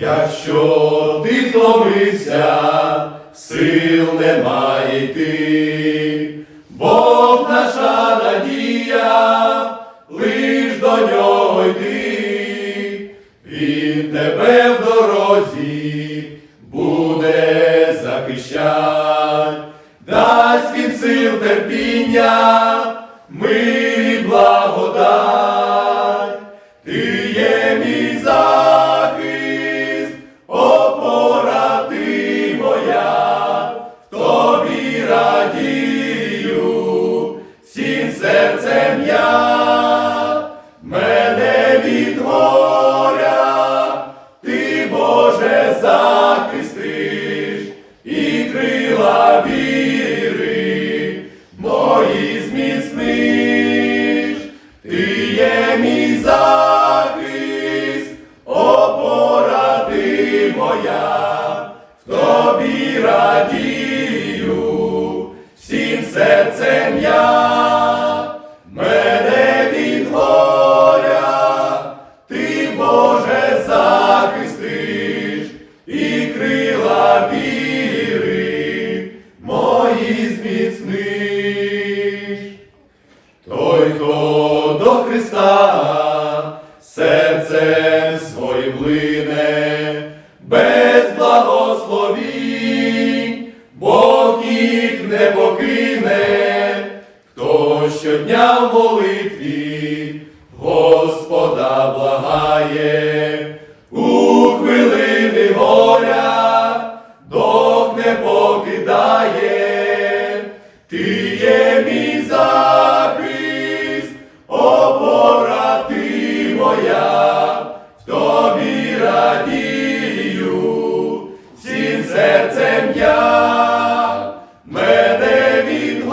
Якщо ти втомився, сил немає йти, Бог наша надія, лиш до нього йди, Він тебе в дорозі буде захищать, дасть він сил терпіння, мир серцем я, мене від горя, ти, Боже, захистиш і крила віри мої зміцниш. Ти є мій захист, опора ти моя, в тобі радію, всім серцем я, серцем своїм лине, без благословінь, Бог їх не покине, хто щодня в молитві Господа благає, у хвилини горя, Бог не покидає, ти є мій захист, в тобі радію, всім серцем я, мене від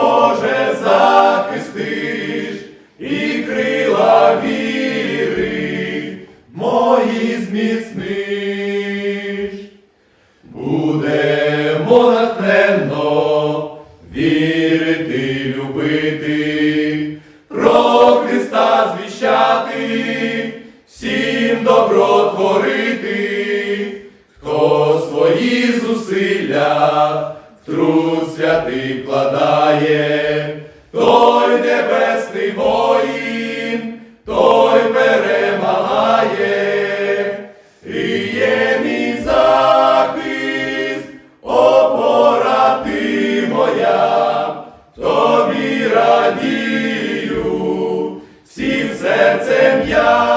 Боже, захистиш і крила віри мої зміцниш. Будемо натхненно вірити, любити, про Христа звіщати, всім добро творити, хто свої зусилля труд ти вкладає, той небесний воїн, той перемагає, і є мій захист, опора ти моя, тобі радію, всім серцем я.